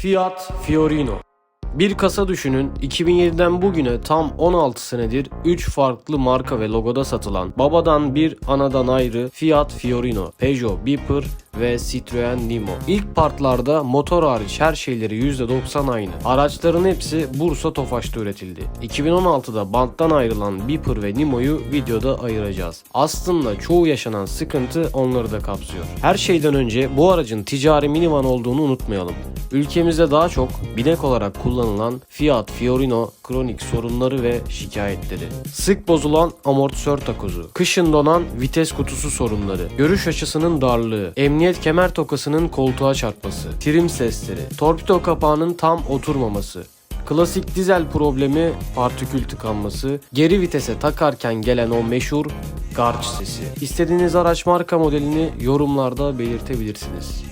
Fiat Fiorino. Bir kasa düşünün 2007'den bugüne tam 16 senedir 3 farklı marka ve logoda satılan babadan bir anadan ayrı Fiat Fiorino, Peugeot Beeper ve Citroen Nimo. İlk partlarda motor hariç her şeyleri %90 aynı. Araçların hepsi Bursa Tofaş'ta üretildi. 2016'da banttan ayrılan Beeper ve Nimo'yu videoda ayıracağız. Aslında çoğu yaşanan sıkıntı onları da kapsıyor. Her şeyden önce bu aracın ticari minivan olduğunu unutmayalım. Ülkemizde daha çok binek olarak kullanılan Fiat Fiorino kronik sorunları ve şikayetleri. Sık bozulan amortisör takozu, kışın donan vites kutusu sorunları, görüş açısının darlığı, emniyet kemer tokasının koltuğa çarpması, trim sesleri, torpido kapağının tam oturmaması, Klasik dizel problemi partikül tıkanması, geri vitese takarken gelen o meşhur garç sesi. İstediğiniz araç marka modelini yorumlarda belirtebilirsiniz.